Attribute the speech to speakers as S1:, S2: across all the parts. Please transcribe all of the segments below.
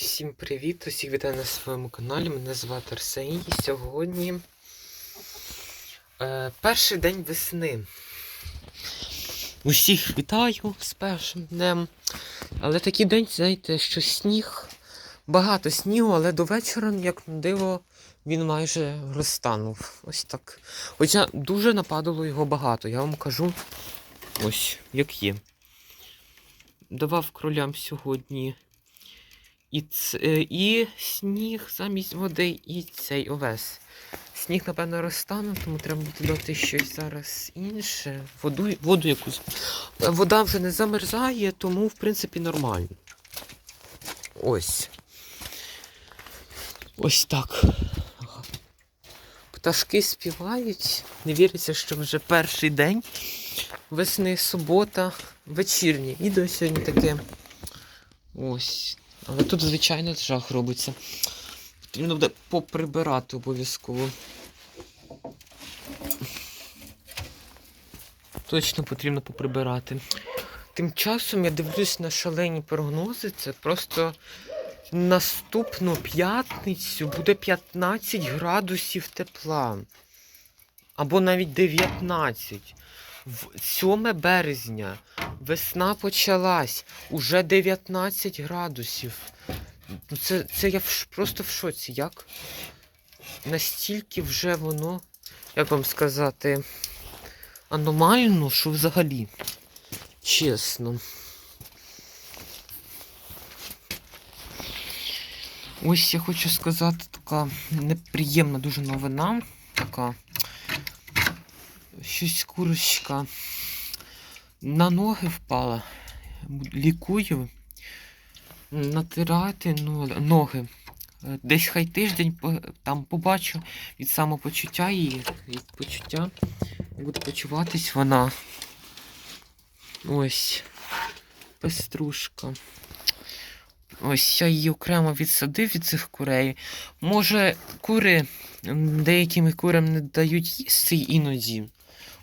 S1: Всім привіт! Усіх вітаю на своєму каналі. Мене звати Арсеній. І сьогодні е, перший день весни. Усіх вітаю з першим днем. Але такий день, знаєте, що сніг, багато снігу, але до вечора, як на диво, він майже розтанув. Ось так. Хоча дуже нападало його багато, я вам кажу. Ось, як є. Давав кролям сьогодні і, ц... е, і сніг замість води, і цей овес. Сніг, напевно, розтане, тому треба буде дати щось зараз інше. Воду, воду якусь. Вода вже не замерзає, тому, в принципі, нормально. Ось. Ось так. Пташки співають. Не віриться, що вже перший день весни, субота, вечірнє. Відео сьогодні таке. Ось. Але тут, звичайно, жах робиться. Потрібно буде поприбирати обов'язково. Точно потрібно поприбирати. Тим часом я дивлюсь на шалені прогнози. Це просто наступну п'ятницю буде 15 градусів тепла. Або навіть 19. В 7 березня. Весна почалась. Уже 19 градусів. Ну це, це я просто в шоці. Як? Настільки вже воно, як вам сказати, аномально, що взагалі. Чесно. Ось я хочу сказати така неприємна дуже новина. Така. Щось курочка на ноги впала. Лікую. Натирати ноги. Е, Десь хай тиждень там побачу від самопочуття її, від почуття. Буде почуватись вона. Ось. Пеструшка. Ось я її окремо відсадив від цих курей. Може, кури м, деяким курам не дають їсти іноді.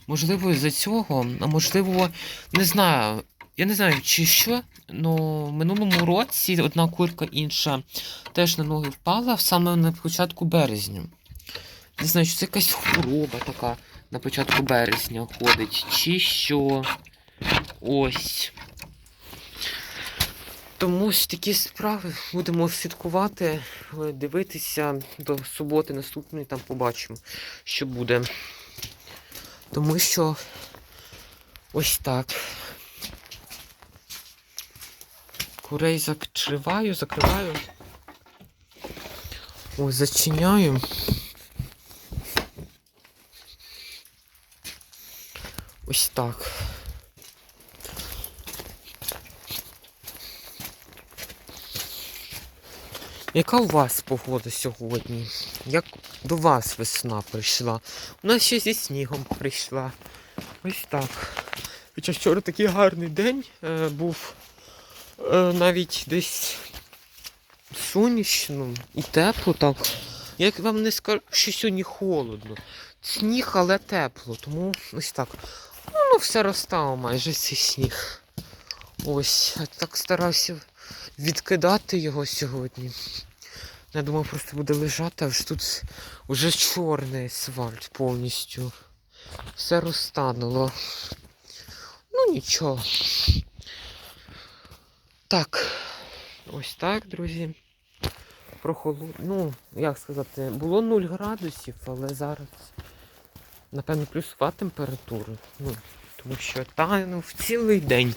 S1: Можливо, із-за цього, а можливо, не знаю. Я не знаю, чи що, але в минулому році одна курка інша теж на ноги впала саме на початку березня. Не знаю, чи це якась хвороба така на початку березня ходить, чи що. Ось. Тому ось такі справи будемо слідкувати, е, дивитися до суботи наступної, там побачимо, що буде. Тому що ось так. Курей закриваю, закриваю. Ось, зачиняю. Ось так. Яка у вас погода сьогодні? Як до вас весна прийшла? У нас ще зі снігом прийшла. Ось так. Хоча вчора такий гарний день е, був е, навіть десь сонячно і тепло так. Я вам не скажу, що сьогодні холодно. Сніг, але тепло, тому ось так. Ну, ну все розстало майже цей сніг. Ось, я так старався відкидати його сьогодні. Я думав, просто буде лежати, а вже тут вже чорний асфальт повністю. Все розтануло. Ну нічого. Так. Ось так, друзі. Прохолод... Ну, як сказати, було 0 градусів, але зараз, напевно, плюсова температура. Ну, тому що танув цілий день.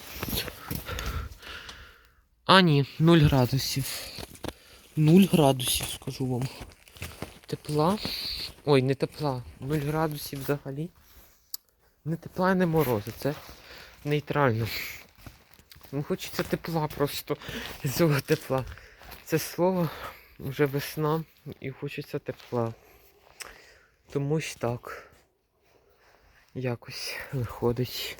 S1: А ні, 0 градусів. 0 градусів, скажу вам. Тепла. Ой, не тепла. 0 градусів взагалі. Не тепла, і не морози. Це нейтрально. Ну, хочеться тепла просто. Цього тепла. Це слово вже весна і хочеться тепла. Тому ось так. Якось виходить.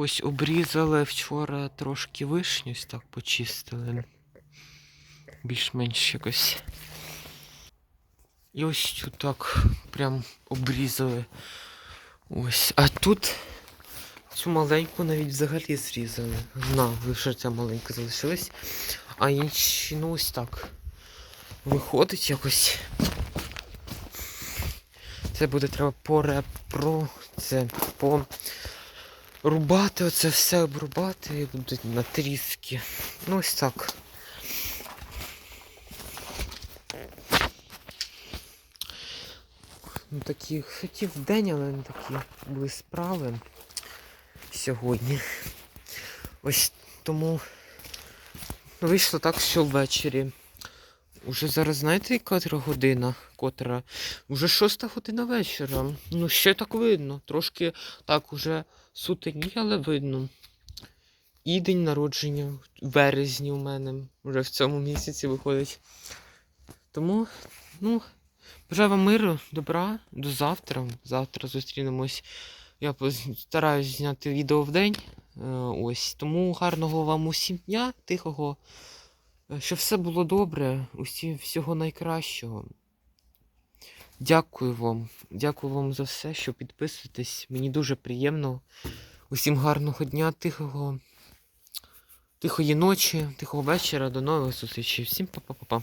S1: Ось обрізали вчора трошки вишню, ось так почистили. Більш-менш якось. І ось цю так прям обрізали. Ось. А тут цю маленьку навіть взагалі зрізали. На, лише ця маленька залишилась. А інші, ну ось так. Виходить якось. Це буде треба порепро. Це по. Рубати оце все обрубати і будуть натріски. Ну ось так. Ну, такі хотів день, але не такі були справи сьогодні. Ось тому вийшло так, що ввечері. Уже зараз знаєте, яка година? Котра? Уже шоста година вечора. Ну, ще так видно. Трошки так уже сутені, але видно. І день народження в березні у мене. Вже в цьому місяці виходить. Тому, ну, бажаю вам миру, добра, до завтра. Завтра зустрінемось. Я постараюсь зняти відео в день. Е, Ось. Тому гарного вам усім дня, тихого. Щоб все було добре, усі всього найкращого. Дякую вам. Дякую вам за все, що підписуєтесь. Мені дуже приємно. Усім гарного дня, тихого, тихої ночі, тихого вечора. До нових зустрічей. Всім па-па-па-па.